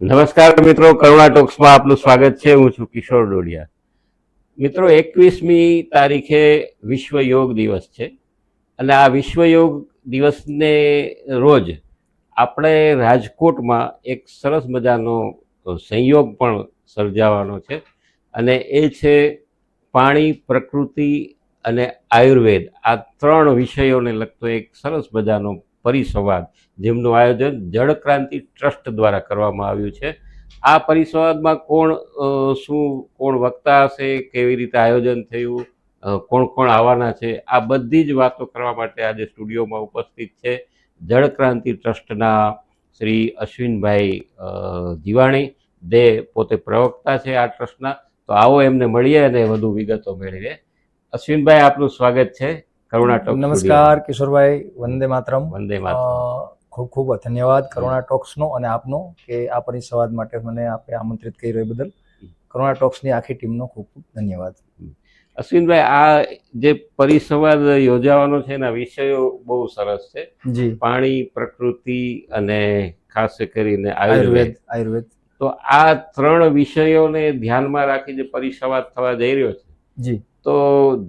નમસ્કાર મિત્રો, કરુણા ટોક્સમાં આપનું સ્વાગત છે. હું છું કિશોર ડોડિયા. મિત્રો, એકવીસમી તારીખે વિશ્વ યોગ દિવસ છે અને આ વિશ્વ યોગ દિવસને રોજ આપણે રાજકોટમાં એક સરસ મજાનો સંયોગ પણ સર્જાવાનો છે અને એ છે પાણી, પ્રકૃતિ અને આયુર્વેદ. આ ત્રણ વિષયોને લગતો એક સરસ મજાનો પરિસંવાદ, જેમનું આયોજન જળક્રાંતિ ટ્રસ્ટ દ્વારા કરવામાં આવ્યું છે. આ પરિસંવાદમાં કોણ શું, કોણ વક્તા હશે, કેવી રીતે આયોજન થયું કોણ કોણ આવવાના છે, આ બધી જ વાતો કરવા માટે આજે સ્ટુડિયોમાં ઉપસ્થિત છે જળક્રાંતિ ટ્રસ્ટના શ્રી અશ્વિનભાઈ જીવાણી. જે પોતે પ્રવક્તા છે આ ટ્રસ્ટના. તો આવો એમને મળીએ અને વધુ વિગતો મેળવીએ. અશ્વિનભાઈ, આપનું સ્વાગત છે. કરુણા ટોક નમસ્કાર કિશોરભાઈ વંદે માતરમ. વંદે માતરમ. ખૂબ ખૂબ ધન્યવાદ કરુણા ટોક્સનો અને આપનો કે આ પરિસંવાદ માટે મને આપે આમંત્રિત કરી એ બદલ. કરુણા ટોક્સની આખી ટીમનો ખૂબ ખૂબ ધન્યવાદ. અશ્વિનભાઈ આ જે પરિસંવાદ યોજાવાનો છે એના વિષયો બહુ સરસ છે. જી. પાણી પ્રકૃતિ અને ખાસ કરીને આયુર્વેદ આયુર્વેદ. આયુર્વેદ. તો આ ત્રણ વિષયોને ધ્યાનમાં રાખી જે પરિસંવાદ થવા જઈ રહ્યો છે જી. તો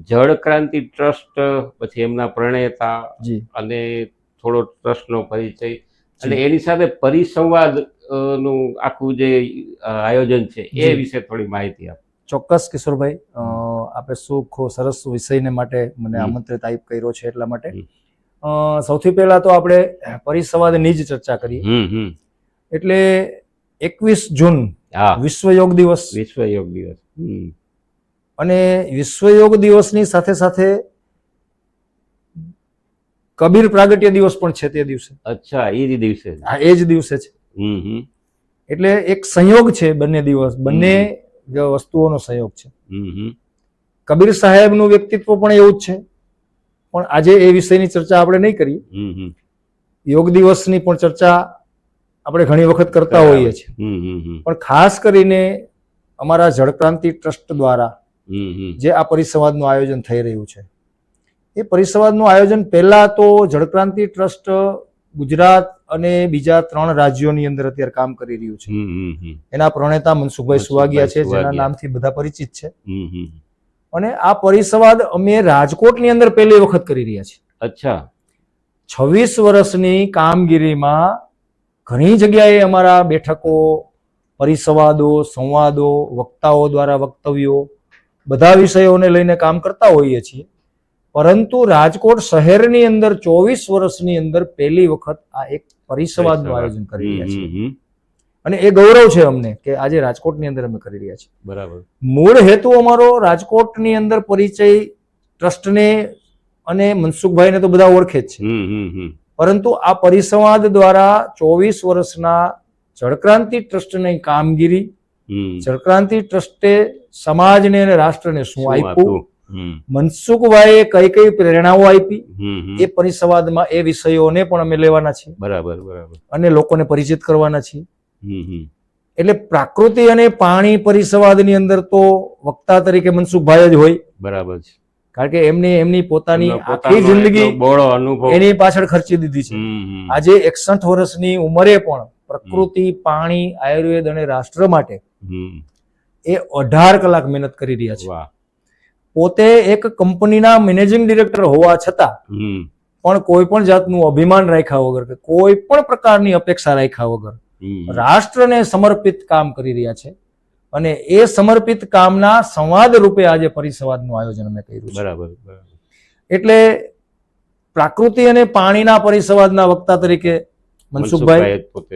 જળ ક્રાંતિ ટ્રસ્ટ પછી એમના પ્રણેતા અને થોડો ટ્રસ્ટનો પરિચય. અને એની સાથે પરિસંવાદનું આખું જે આયોજન છે એ વિશે થોડી માહિતી આપો. ચોક્કસ કિશોરભાઈ આપણે આપે શું સરસ વિષયને માટે મને આમંત્રિત આપ કર્યો છે એટલા માટે. સૌથી પહેલા તો આપણે પરિસંવાદની જ ચર્ચા કરીએ. એટલે એકવીસ જૂન હા. વિશ્વ યોગ દિવસ. વિશ્વ યોગ દિવસ. અને વિશ્વ યોગ દિવસની સાથે સાથે કબીર પ્રાગટ્ય દિવસ પણ છે તે દિવસે. અચ્છા એ જ દિવસે હા એ જ દિવસે છે. એટલે એક સંયોગ છે બંને દિવસ બંને વસ્તુઓનો સંયોગ છે. કબીર સાહેબનું વ્યક્તિત્વ પણ એવું જ છે. પણ આજે એ વિષયની ચર્ચા આપણે નહીં કરીએ. યોગ દિવસની પણ ચર્ચા આપણે ઘણી વખત કરતા હોઈએ છીએ. પણ ખાસ કરીને અમારા જળક્રાંતિ ટ્રસ્ટ દ્વારા જે આ પરિસંવાદનું આયોજન થઈ રહ્યું છે. એ પરિસંવાદનું આયોજન પહેલા તો જળક્રાંતિ ટ્રસ્ટ ગુજરાત અને બીજા ત્રણ રાજ્યોની અંદર અત્યારે કામ કરી રહ્યું છે. એના પ્રણેતા મનસુખભાઈ સુવાગિયા છે જેના. નામથી બધા પરિચિત છે. અને આ પરિસંવાદ અમે રાજકોટની અંદર પહેલી વખત કરી રહ્યા છીએ. અચ્છા. છવ્વીસ વર્ષની કામગીરીમાં ઘણી જગ્યાએ અમારા બેઠકો પરિસંવાદો સંવાદો વક્તાઓ દ્વારા વક્તવ્યો. બધા વિષયોને લઈને કામ કરતા હોઈએ છીએ. પરંતુ રાજકોટ શહેરની અંદર ચોવીસ વર્ષની અંદર પહેલી વખત આ એક પરિસંવાદનું આયોજન કરી રહ્યા છીએ. અને એ ગૌરવ છે અમને કે આજે રાજકોટની અંદર અમે કરી રહ્યા છીએ. બરાબર. મૂળ હેતુ અમારો રાજકોટની અંદર પરિચય ટ્રસ્ટને અને મનસુખભાઈને તો બધા ઓળખે જ છે. પરંતુ આ પરિસંવાદ દ્વારા ચોવીસ વર્ષના જળક્રાંતિ ટ્રસ્ટની કામગીરી જળક્રાંતિ ટ્રસ્ટે સમાજને અને રાષ્ટ્રને શું આપ્યું? મનસુખભાઈએ કઈ કઈ પ્રેરણાઓ આપી. એ પરિસંવાદમાં એ વિષયોને પણ અમે લેવાના છીએ. બરાબર બરાબર. અને લોકોને પરિચિત કરવાના છીએ. એટલે પ્રાકૃતિ અને પાણી પરિસંવાદની અંદર તો વક્તા તરીકે મનસુખભાઈ જ હોય. બરાબર છે. કારણ કે એમની એમની પોતાની આખી જિંદગી એની પાછળ ખર્ચી દીધી છે. આજે એકસઠ વર્ષની ઉંમરે પણ પ્રકૃતિ પાણી આયુર્વેદ અને રાષ્ટ્ર માટે એ અઢાર કલાક મહેનત કરી રહ્યા છે. પોતે એક કંપનીના મેનેજિંગ ડિરેક્ટર હોવા છતાં પણ કોઈ પણ જાતનું અભિમાન રાખ્યા વગર કે કોઈ પણ પ્રકારની અપેક્ષા રાખ્યા વગર રાષ્ટ્રને સમર્પિત કામ કરી રહ્યા છે. અને એ સમર્પિત કામના સંવાદ રૂપે આજે પરિસંવાદનું આયોજન અમે કર્યું બરાબર બરાબર. એટલે પ્રાકૃતિ અને પાણીના પરિસંવાદના વક્તા તરીકે મનસુખભાઈ પોતે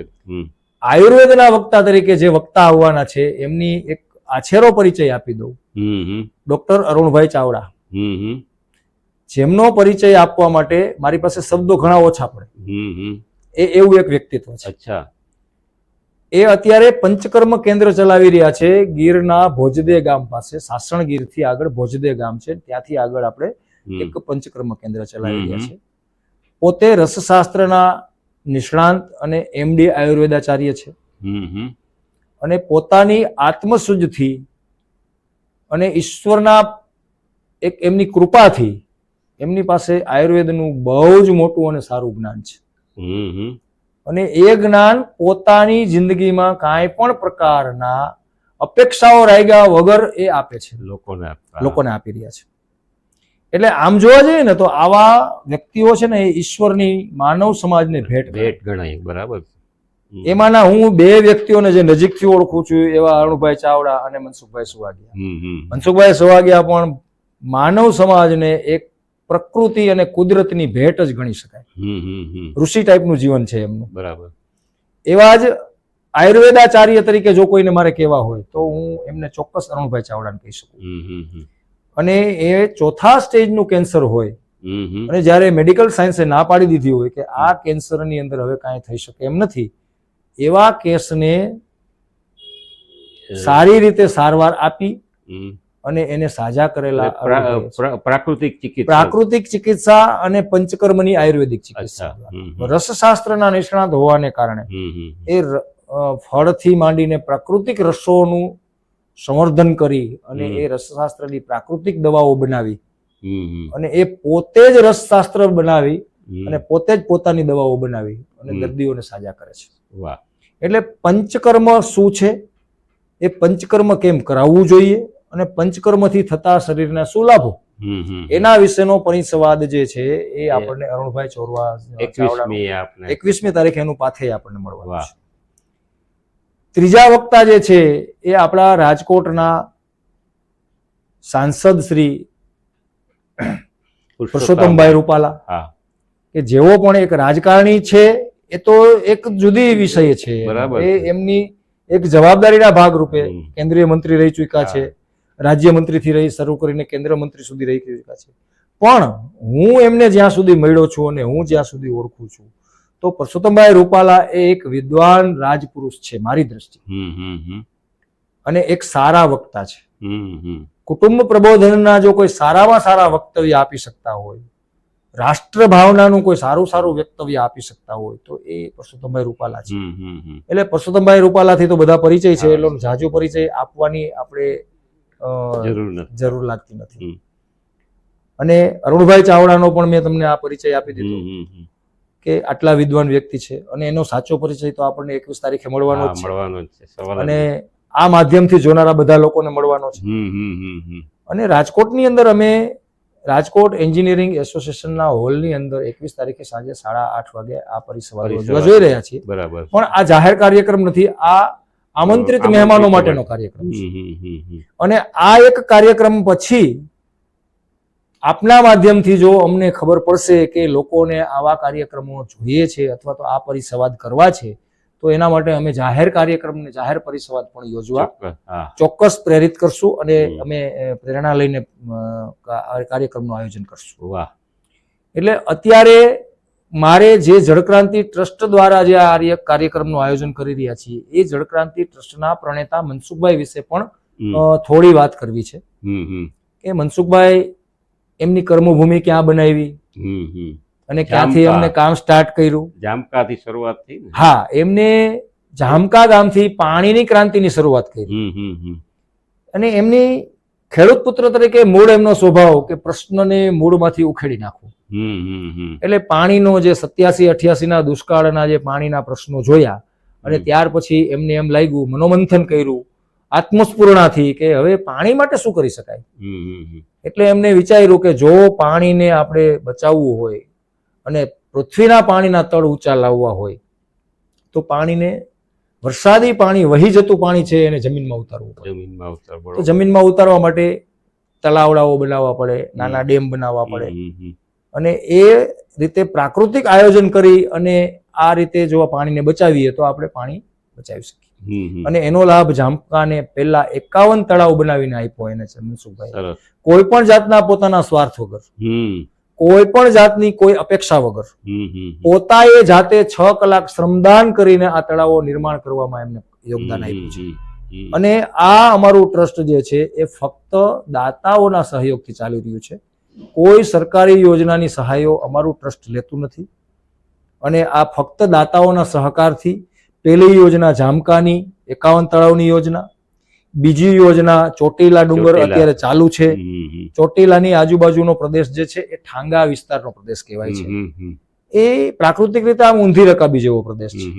આયુર્વેદના વક્તા તરીકે જે વક્તા આવવાના છે એમની એક આછેરો પરિચય આપી દઉં. ડોક્ટર અરુણભાઈ ચાવડા. જેમનો પરિચય આપવા માટે મારી પાસે શબ્દો ઘણા ઓછા પડે. એ એવું એક વ્યક્તિત્વ છે. અચ્છા. એ અત્યારે પંચકર્મ કેન્દ્ર ચલાવી રહ્યા છે ગીરના ભોજદે ગામ પાસે સાસણ ગીરથી આગળ ભોજદે ગામ છે ત્યાંથી આગળ આપણે એક પંચકર્મ કેન્દ્ર ચલાવી રહ્યા છે. પોતે રસશાસ્ત્રના નિષ્ણાંત અને એમડી આયુર્વેદાચાર્ય છે. અને પોતાની આત્મશુદ્ધથી અને ઈશ્વરના એક એમની કૃપાથી એમની પાસે આયુર્વેદનું બહુ જ મોટું અને સારું જ્ઞાન છે. અને એ જ્ઞાન પોતાની જિંદગીમાં કાંઈ પણ પ્રકારના અપેક્ષાઓ રાખ્યા વગર એ આપે છે. લોકોને લોકોને આપી રહ્યા છે. એટલે આમ જોવા જઈએ ને તો આવા વ્યક્તિઓ છે ને એ ઈશ્વરની માનવ સમાજને ભેટ ભેટ ગણાય બરાબર. એમાંના હું બે વ્યક્તિઓને જે નજીકથી ઓળખું છું એવા અરુણભાઈ ચાવડા અને મનસુખભાઈ સુવાગિયા. મનસુખભાઈ સુવાગિયા પણ માનવ સમાજને એક પ્રકૃતિ અને કુદરતની ભેટ જ ગણી શકાય. ઋષિ ટાઈપનું જીવન છે એમનું. બરાબર. એવા જ આયુર્વેદાચાર્ય તરીકે જો કોઈને મારે કહેવા હોય તો હું એમને ચોક્કસ અરુણભાઈ ચાવડાને કહી શકું. અને એ ચોથા સ્ટેજનું કેન્સર હોય. અને જ્યારે મેડિકલ સાયન્સે ના પાડી દીધી હોય કે આ કેન્સરની અંદર હવે કાંઈ થઈ શકે એમ નથી એવા કેસને સારી રીતે સારવાર આપી અને એને સાજા કરેલા પ્રાકૃતિક ચિકિત્સા પ્રાકૃતિક ચિકિત્સા અને પંચકર્મની આયુર્વેદિક ચિકિત્સા. રસશાસ્ત્રના નિષ્ણાત હોવાને કારણે. એ ફળથી માંડીને પ્રાકૃતિક રસોનું સંવર્ધન કરી અને એ રસશાસ્ત્રની પ્રાકૃતિક દવાઓ બનાવી. અને એ પોતે જ રસશાસ્ત્ર બનાવી અને પોતે જ પોતાની દવાઓ બનાવી અને દર્દીઓને સાજા કરે છે. વાહ. એટલે પંચકર્મ શું છે? એ પંચકર્મ કેમ કરાવવું જોઈએ અને પંચકર્મથી થતા શરીરના શું લાભો. એના વિશેનો પરિસંવાદ જે છે એ આપણને અરુણભાઈ ચોરવા એકવીસમી તારીખે એનું પાથે આપણને મળવાનું છે. ત્રીજા વક્તા જે છે એ આપણા રાજકોટના સાંસદ શ્રી પુરુષોત્તમભાઈ રૂપાલા. કે જેઓ પણ એક રાજકારણી છે એ તો એક જુદી વિષય છે. એ એમની એક જવાબદારીના ભાગરૂપે રૂપે કેન્દ્રીય મંત્રી રહી ચૂક્યા છે રાજ્ય મંત્રીથી રહી શરૂ કરીને કેન્દ્ર મંત્રી સુધી રહી ચૂક્યા છે. પણ હું એમને જ્યાં સુધી મળ્યો છું અને હું જ્યાં સુધી ઓળખું છું તો પરસોત્તમભાઈ રૂપાલા એ એક વિદ્વાન રાજપુરુષ છે મારી હમ. અને એક સારા વક્તા છે. કુટુંબ પ્રબોધનના જો કોઈ સારામાં સારા વક્તવ્ય આપી શકતા હોય રાષ્ટ્ર ભાવનાનું કોઈ સારું સારું વક્તવ્ય આપી શકતા હોય તો એ પરસોત્તમભાઈ રૂપાલા છે. એટલે પરસોત્તમભાઈ રૂપાલાથી તો બધા પરિચય છે એટલે જાજો પરિચય આપવાની આપણે જરૂર લાગતી નથી અને અરુણભાઈ ચાવડાનો પણ મેં તમને આ પરિચય આપી દીધો. કે આટલા વિદ્વાન વ્યક્તિ છે અને એનો સાચો પરિચય તો આપણને એકવીસ તારીખે મળવાનો જ છે. મળવાનો છે અને આ માધ્યમથી જોનારા બધા લોકોને મળવાનો છે. અને રાજકોટની અંદર અમે રાજકોટ એન્જિનિયરિંગ એસોસિએશનના હોલની અંદર એકવીસ તારીખે સાંજે સાડા આઠ વાગે આ પરિસંવાદ. યોજવા જોઈ રહ્યા છીએ. બરાબર. પણ આ જાહેર કાર્યક્રમ નથી આ આમંત્રિત મહેમાનો માટેનો કાર્યક્રમ છે. અને આ એક કાર્યક્રમ પછી આપના માધ્યમથી જો અમને ખબર પડશે કે લોકોને આવા કાર્યક્રમો જોઈએ છે અથવા તો આ પરિસંવાદ કરવા છે તો એના માટે અમે જાહેર કાર્યક્રમને જાહેર પરિસંવાદ પણ યોજવા ચોક્કસ. પ્રેરિત કરશું અને અમે પ્રેરણા લઈને કાર્યક્રમનું આયોજન કરશું. વાહ. એટલે અત્યારે મારે જે જળક્રાંતિ ટ્રસ્ટ દ્વારા જે આ કાર્યક્રમનું આયોજન કરી રહ્યા છીએ એ જળક્રાંતિ ટ્રસ્ટના પ્રણેતા મનસુખભાઈ વિશે પણ થોડી વાત કરવી છે. કે મનસુખભાઈ એમની કર્મભૂમિ ક્યાં બનાવી. અને ક્યાંથી એમને કામ સ્ટાર્ટ કર્યું? જામકાથી શરૂઆત થઈ હા એમને જામકા ગામથી પાણીની ક્રાંતિની શરૂઆત કરી. અને એમની ખેડૂત પુત્ર તરીકે મૂળ એમનો સ્વભાવ કે પ્રશ્નને મૂળમાંથી ઉખેડી હમ. એટલે પાણીનો જે સત્યાસી અઠ્યાસી ના દુષ્કાળના જે પાણીના પ્રશ્નો જોયા અને ત્યાર પછી એમને એમ લાગ્યું મનોમંથન કર્યું. આત્મસ્ફૂર્ણાથી કે હવે પાણી માટે શું કરી શકાય. એટલે એમને વિચાર્યું કે જો પાણીને આપણે બચાવવું હોય અને પૃથ્વીના પાણીના તળ ઊંચા લાવવા હોય તો પાણીને વરસાદી પાણી વહી જતું પાણી છે એને જમીનમાં ઉતારવું પડે. જમીનમાં ઉતારવું તો જમીનમાં ઉતારવા માટે તલાવડાઓ બનાવવા પડે નાના ડેમ બનાવવા પડે. અને એ રીતે પ્રાકૃતિક આયોજન કરી અને આ રીતે જો પાણીને બચાવીએ તો આપણે પાણી બચાવી શકીએ. અને એનો લાભ જામકાને પહેલા એકાવન તળાવ બનાવીને આપ્યો એને છે મનસુખભાઈ કોઈ પણ જાતના પોતાના સ્વાર્થ વગર. કોઈ પણ જાતની કોઈ અપેક્ષા વગર. પોતાએ જાતે છ કલાક શ્રમદાન કરીને આ તળાવો નિર્માણ કરવામાં એમને યોગદાન આપ્યું છે. અને આ અમારું ટ્રસ્ટ જે છે એ ફક્ત દાતાઓના સહયોગથી ચાલી રહ્યું છે. કોઈ સરકારી યોજનાની સહાયો અમારું ટ્રસ્ટ લેતું નથી. અને આ ફક્ત દાતાઓના સહકારથી પહેલી યોજના જામકાની એકાવન તળાવની યોજના બીજી યોજના ચોટીલા ડુંગર અત્યારે ચાલુ છે. ચોટીલાની આજુબાજુનો પ્રદેશ જે છે એ ઠાંગા વિસ્તારનો પ્રદેશ કહેવાય છે. એ પ્રાકૃતિક રીતે આમ ઊંધી રકાબી જેવો પ્રદેશ છે.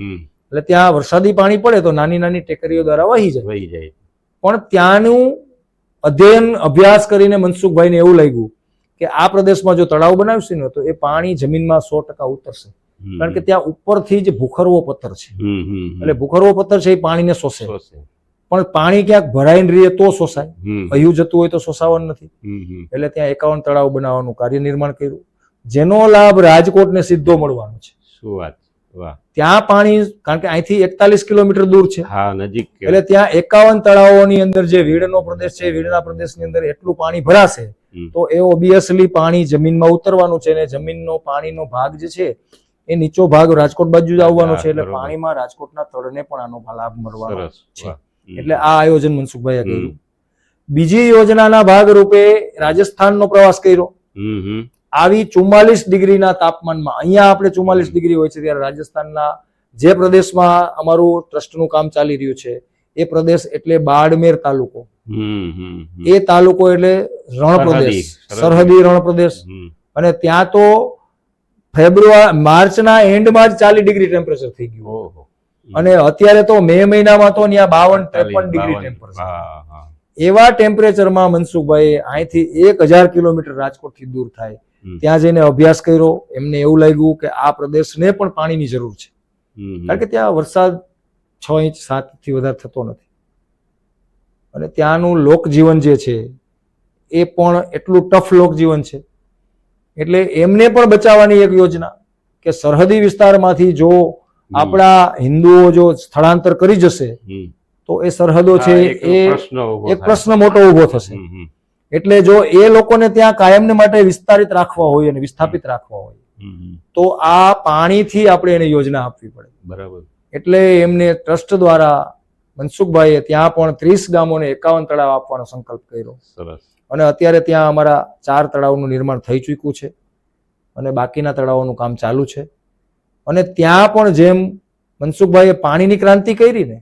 એટલે ત્યાં વરસાદી પાણી પડે તો નાની નાની ટેકરીઓ દ્વારા વહી જાય. વહી જાય. પણ ત્યાંનું અધ્યયન અભ્યાસ કરીને મનસુખભાઈને એવું લાગ્યું કે આ પ્રદેશમાં જો તળાવ બનાવશે ને તો એ પાણી જમીનમાં સો ટકા ઉતરશે. કારણ કે ત્યાં ઉપરથી જ ભૂખરવો પથ્થર છે. એટલે ભૂખરવો પથ્થર છે એ પાણીને શોષે. પણ પાણી ક્યાંક ભરાઈને રહીએ તો શોષાય. હમ, જતું હોય તો શોષાવાનું નથી. એટલે ત્યાં એકાવન તળાવ બનાવવાનું કાર્ય નિર્માણ કર્યું. જેનો લાભ રાજકોટને સીધો મળવાનો છે. શું વાત ત્યાં પાણી કારણ કે અહીંથી એકતાલીસ કિલોમીટર દૂર છે. હા નજીક એટલે ત્યાં એકાવન તળાવોની અંદર જે વીડનો પ્રદેશ છે વીડના પ્રદેશની અંદર એટલું પાણી ભરાશે તો એ ઓબ્વિયસલી પાણી જમીનમાં ઉતરવાનું છે અને જમીનનો પાણીનો ભાગ જે છે એ નીચો ભાગ રાજકોટ બાજુ જ આવવાનો છે એટલે પાણીમાં રાજકોટના તળને પણ આનો લાભ મળવાનો છે. એટલે આ આયોજન મનસુખભાઈએ કર્યું. બીજી યોજનાના ભાગ રૂપે રાજસ્થાનનો પ્રવાસ કર્યો. આવી ચુમ્માલીસ ડિગ્રીના તાપમાનમાં અહીંયા આપણે ચુમ્માલીસ ડિગ્રી હોય છે ત્યારે રાજસ્થાનના જે પ્રદેશમાં અમારું ટ્રસ્ટનું કામ ચાલી રહ્યું છે એ પ્રદેશ એટલે બાડમેર તાલુકો. એ તાલુકો એટલે રણ પ્રદેશ સરહદી. સરહદી રણ પ્રદેશ. અને ત્યાં તો ફેબ્રુઆરી માર્ચના એન્ડમાં જ ચાલીસ ડિગ્રી ટેમ્પરેચર થઈ ગયું. અને અત્યારે તો મે મહિનામાં તો ત્યાં બાવન ત્રેપન ડિગ્રી ટેમ્પરેચર. એવા ટેમ્પરેચરમાં મનસુખભાઈ અહીંથી એક હજાર કિલોમીટર રાજકોટથી દૂર થાય. ત્યાં જઈને અભ્યાસ કર્યો. એમને એવું લાગ્યું કે આ પ્રદેશને પણ પાણીની જરૂર છે. કારણ કે ત્યાં વરસાદ છ ઇંચ સાતથી વધારે થતો નથી. અને ત્યાંનું લોકજીવન જે છે એ પણ એટલું ટફ લોકજીવન છે એટલે એમને પણ બચાવવાની એક યોજના કે સરહદી વિસ્તારમાંથી જો આપણા હિન્દુઓ જો સ્થળાંતર કરી જશે તો એ સરહદો છે એ એક પ્રશ્ન મોટો ઊભો થશે. એટલે જો એ લોકોને ત્યાં કાયમને માટે વિસ્તારિત રાખવા હોય અને વિસ્થાપિત રાખવા હોય. તો આ પાણીથી આપણે એને યોજના આપવી પડે. બરાબર. એટલે એમને ટ્રસ્ટ દ્વારા મનસુખભાઈએ ત્યાં પણ ત્રીસ ગામોને એકાવન તળાવ આપવાનો સંકલ્પ કર્યો. સરસ. અને અત્યારે ત્યાં અમારા ચાર તળાવનું નિર્માણ થઈ ચૂક્યું છે અને બાકીના તળાવોનું કામ ચાલુ છે. અને ત્યાં પણ જેમ મનસુખભાઈએ પાણીની ક્રાંતિ કરી ને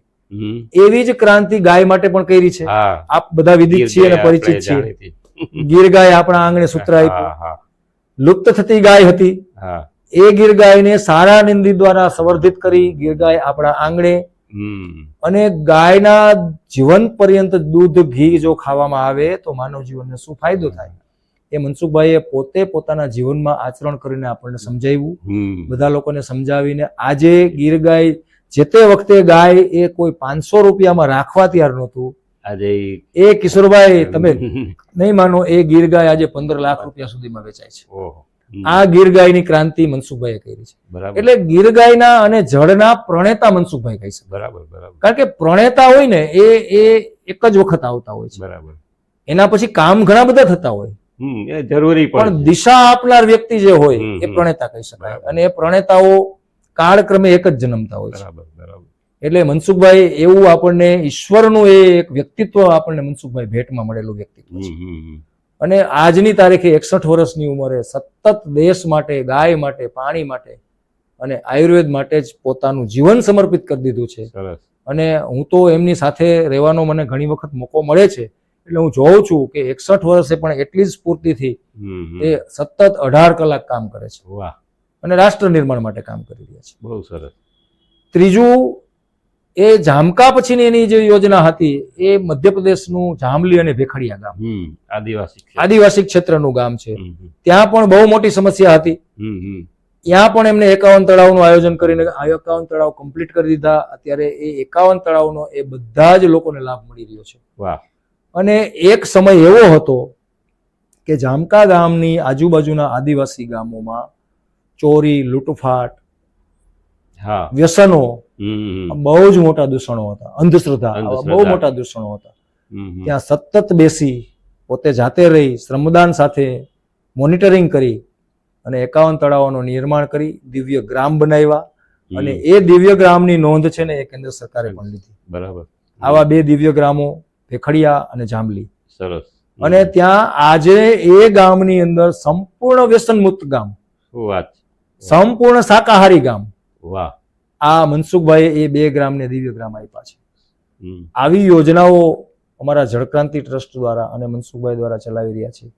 એવી જ ક્રાંતિ ગાય માટે પણ કરી છે. આપ બધા વિદિત છીએ અને પરિચિત છીએ. ગીર ગાય આપણા આંગણે સૂત્ર આપ્યું. લુપ્ત થતી ગાય હતી. એ ગીર ગાયને સારા નિંદી દ્વારા સંવર્ધિત કરી ગીર ગાય આપણા આંગણે. અને ગાયના જીવન પર્યંત દૂધ ઘી જો ખાવામાં આવે તો માનવ જીવનને શું ફાયદો થાય? એ મનસુખભાઈએ પોતે પોતાના જીવનમાં આચરણ કરીને આપણને સમજાવ્યું. બધા લોકોને સમજાવીને આજે ગીર ગાય જે તે વખતે ગાય એ કોઈ પાંચસો રૂપિયામાં રાખવા તૈયાર નહોતું. આજે એ કિશોરભાઈ તમે નહીં માનો એ ગીર ગાય આજે પંદર લાખ રૂપિયા સુધીમાં વેચાય છે. ઓહો. આ ગીર ગાયની ક્રાંતિ મનસુખભાઈએ કરી છે. બરાબર. એટલે ગીર ગાયના અને જળના પ્રણેતા મનસુખભાઈ કહી છે બરાબર બરાબર. કારણ કે પ્રણેતા હોય ને એ એ એક જ વખત આવતા હોય છે. બરાબર. એના પછી કામ ઘણા બધા થતા હોય. જરૂરી પણ દિશા આપનાર વ્યક્તિ જે હોય એ પ્રણેતા કહી શકાય. અને એ પ્રણેતાઓ કાળક્રમે એક જ જન્મતા હોય છે. બરાબર બરાબર. એટલે મનસુખભાઈ એવું આપણને ઈશ્વરનું એ એક વ્યક્તિત્વ આપણને મનસુખભાઈ ભેટમાં મળેલું વ્યક્તિત્વ છે. અને આજની તારીખે એકસઠ વર્ષની ઉંમરે સતત દેશ માટે ગાય માટે પાણી માટે અને આયુર્વેદ માટે જ પોતાનું જીવન સમર્પિત કરી દીધું છે. સરસ. અને હું તો એમની સાથે રહેવાનો મને ઘણી વખત મોકો મળે છે. એટલે હું જોઉં છું કે એકસઠ વર્ષે પણ એટલી જ સ્ફૂર્તિથી. એ સતત અઢાર કલાક કામ કરે છે. વાહ. અને રાષ્ટ્ર નિર્માણ માટે કામ કરી રહ્યા છે. બહુ સરસ. ત્રીજું એ જામકા પછીની એની જે યોજના હતી એ મધ્યપ્રદેશનું જામલી અને ભેખડિયા ગામ આદિવાસી. આદિવાસી ક્ષેત્રનું ગામ છે. ત્યાં પણ બહુ મોટી સમસ્યા હતી. ત્યાં પણ એમને એકાવન તળાવનું આયોજન કરીને આ એકાવન તળાવ કમ્પ્લીટ કરી દીધા અત્યારે એ એકાવન તળાવનો એ બધા જ લોકોને લાભ મળી રહ્યો છે વાહ અને એક સમય એવો હતો કે જામકા ગામની આજુબાજુના આદિવાસી ગામોમાં ચોરી લૂંટફાટ વ્યસનો. બહુ જ મોટા દૂષણો હતા. અંધશ્રદ્ધા બહુ મોટા દૂષણો હતા. ત્યાં સતત બેસી પોતે જાતે રહી શ્રમદાન સાથે મોનિટરિંગ કરી અને એકાવન તળાવોનું નિર્માણ કરી દિવ્ય ગ્રામ બનાવ્યા અને એ દિવ્ય ગ્રામની નોંધ છે ને એ કેન્દ્ર સરકારે પણ લીધી. બરાબર. આવા બે દિવ્ય ગ્રામો ભેખડિયા અને જાંબલી. સરસ. અને ત્યાં આજે એ ગામની અંદર સંપૂર્ણ વ્યસન મુક્ત ગામ વાત સંપૂર્ણ શાકાહારી ગામ. વાહ આ મનસુખભાઈ એ બે ગ્રામને દિવ્ય ગ્રામ આપ્યા છે આવી યોજનાઓ અમારા જળક્રાંતિ ટ્રસ્ટ દ્વારા અને મનસુખભાઈ દ્વારા ચલાવી રહ્યા છે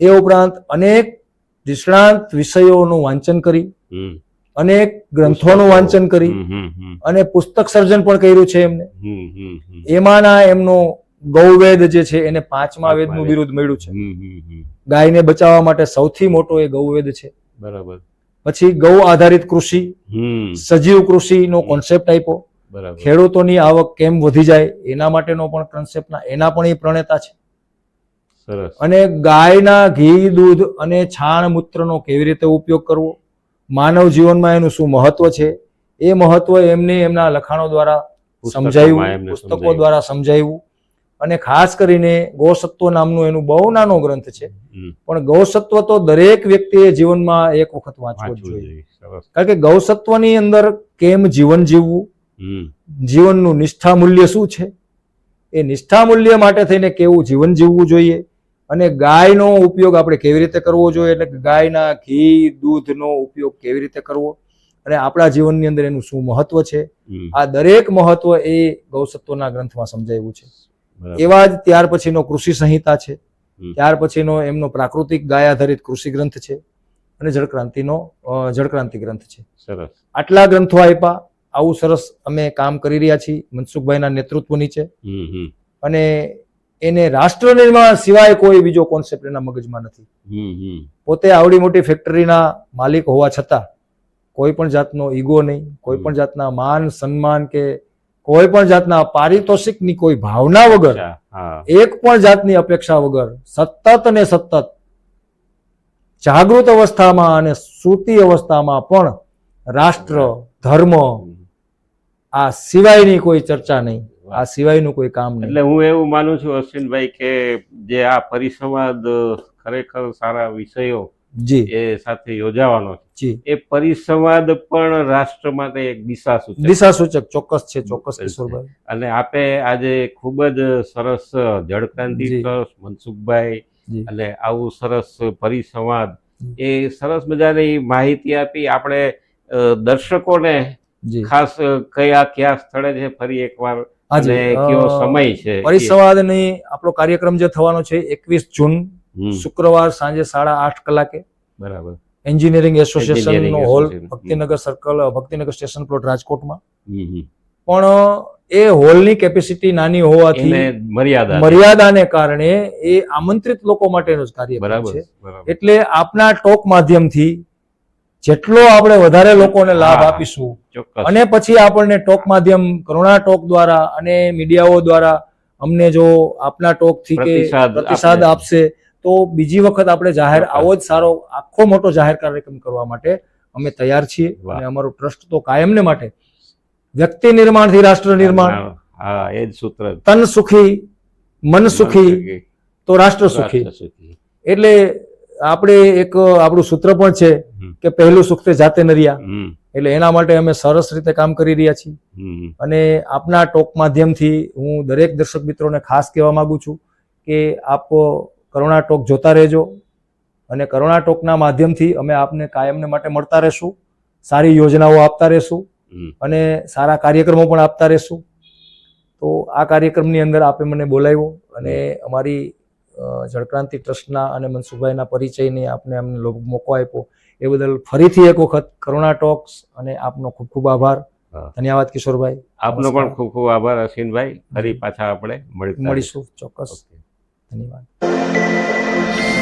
એ ઉપરાંત અનેક નિષ્ણાંત વિષયોનું વાંચન કરી. અનેક ગ્રંથોનું વાંચન કરી. અને પુસ્તક સર્જન પણ કર્યું છે એમને. એમાંના એમનો ગૌવેદ જે છે એને પાંચમા વેદનું વેદ. બિરુદ મળ્યું છે. ગાયને બચાવવા માટે સૌથી મોટો એ ગૌવેદ છે બરાબર પછી ગૌ આધારિત કૃષિ સજીવ કૃષિનો કોન્સેપ્ટ આપ્યો. ખેડૂતોની આવક કેમ વધી જાય એના માટેનો પણ કોન્સેપ્ટના એના પણ એ પ્રણેતા છે. અને ગાયના ઘી દૂધ અને છાણ મૂત્રનો કેવી રીતે ઉપયોગ કરવો? માનવ જીવનમાં એનું શું મહત્વ છે? એ મહત્વ એમને એમના લખાણો દ્વારા સમજાયું પુસ્તકો દ્વારા સમજાવ્યું અને ખાસ કરીને ગૌસત્વ નામનું એનું બહુ નાનો ગ્રંથ છે. પણ ગૌસત્વ તો દરેક વ્યક્તિએ જીવનમાં એક વખત વાંચવું જોઈએ. કારણ કે ગૌસત્વની અંદર કેમ જીવન જીવવું? જીવનનું નિષ્ઠા મૂલ્ય શું છે? એ નિષ્ઠા મૂલ્ય માટે થઈને કેવું જીવન જીવવું જોઈએ? અને ગાયનો ઉપયોગ આપણે કેવી રીતે કરવો જોઈએ? એટલે ગાયના ઘી દૂધનો ઉપયોગ કેવી રીતે કરવો? અને આપણા જીવનની અંદર એનું શું મહત્વ છે? આ દરેક મહત્વ એ ગૌસત્વના ગ્રંથમાં સમજાવ્યું છે. એવા જ ત્યાર પછીનો કૃષિ સંહિતા છે. ત્યાર પછીનો એમનો પ્રાકૃતિક ગાય આધારિત કૃષિ ગ્રંથ છે અને જળક્રાંતિનો જળક્રાંતિ ગ્રંથ છે. સરસ. આટલા ગ્રંથો આપ્યા. આવું સરસ અમે કામ કરી રહ્યા છીએ મનસુખભાઈના નેતૃત્વ નીચે. અને એને રાષ્ટ્ર નિર્માણ સિવાય કોઈ બીજો કોન્સેપ્ટ એના મગજમાં નથી. પોતે આવડી મોટી ફેક્ટરીના માલિક હોવા છતાં કોઈ પણ જાતનો ઈગો નહીં કોઈ પણ જાતના માન સન્માન કે કોઈ પણ જાતના પારિતોષિકની કોઈ ભાવના વગર એક પણ જાતની અપેક્ષા વગર સતત ને સતત જાગૃત અવસ્થામાં અને સૂતી અવસ્થામાં પણ રાષ્ટ્ર ધર્મ આ સિવાયની કોઈ ચર્ચા નહીં આ સિવાયનું કોઈ કામ નહીં. એટલે હું એવું માનું છું અશ્વિનભાઈ કે જે આ પરિસંવાદ ખરેખર સારા વિષયો જી. એ સાથે યોજાવાનો એ પરિસંવાદ પણ રાષ્ટ્ર માટે એક દિશા સૂચક દિશા સૂચક ચોક્કસ છે ચોક્કસ. કિશોરભાઈ. અને આપે આજે ખૂબ જ સરસ જળક્રાંતિ. ટ્રસ્ટ મનસુખભાઈ અને આવું સરસ પરિસંવાદ. એ સરસ મજાની માહિતી આપી આપણે દર્શકોને ખાસ કયા કયા સ્થળે છે ફરી એકવાર અને કયો સમય છે. પરિસંવાદની આપણો કાર્યક્રમ જે થવાનો છે એકવીસ જૂન શુક્રવાર સાંજે સાડા આઠ કલાકે. બરાબર. એન્જિનિયરિંગ એસોસિએશન નો hall Bhaktinagar circle Bhaktinagar station plot રાજકોટમાં. પણ એ હોલની કેપેસિટી નાની હોવાથી મર્યાદા મર્યાદાને કારણે એ આમંત્રિત લોકો માટેનું જ કાર્ય બરાબર છે. એટલે આપના ટોક માધ્યમથી જેટલો આપણે વધારે લોકોને લાભ આપીશું અને પછી આપણને ટોક માધ્યમ કરુણા ટોક દ્વારા અને મીડિયાઓ દ્વારા અમને જો આપના ટોકથી કે પ્રતિસાદ આપશે તો બીજી વખત આપણે જાહેર આવો જ સારો આખો મોટો જાહેર કાર્યક્રમ કરવા માટે અમે તૈયાર છીએ અને અમારું ટ્રસ્ટ તો કાયમને માટે. વ્યક્તિ નિર્માણથી રાષ્ટ્ર નિર્માણ. હા એ જ સૂત્ર. તન સુખી મન સુખી તો રાષ્ટ્ર સુખી. એટલે આપણે એક આપણું સૂત્ર પણ છે કે પહેલું સુખ તે જાતે નર્યા. એટલે એના માટે અમે સરસ રીતે કામ કરી રહ્યા છીએ. અને આપના ટોક માધ્યમથી હું દરેક દર્શક મિત્રોને ખાસ કહેવા માંગુ છું કે આપ કરુણા ટોક જોતા રહેજો અને કરુણા ટોકના માધ્યમથી અમે આપને કાયમને માટે મળતા રહેશું સારી યોજનાઓ આપતા રહેશું અને સારા કાર્યક્રમો પણ આપતા રહેશું. તો આ કાર્યક્રમની અંદર આપે મને બોલાવ્યો અને અમારી જળક્રાંતિ ટ્રસ્ટના અને મનસુખભાઈના પરિચયને આપને અમને મોકો આપ્યો. એ બદલ ફરીથી એક વખત કરુણા ટોક્સ અને આપનો ખૂબ ખૂબ આભાર. ધન્યવાદ કિશોરભાઈ. આપનો પણ ખૂબ ખૂબ આભાર અશ્વિનભાઈ. ફરી પાછા આપણે મળીશું. મળીશું ચોક્કસ. ધન્યવાદ. thank you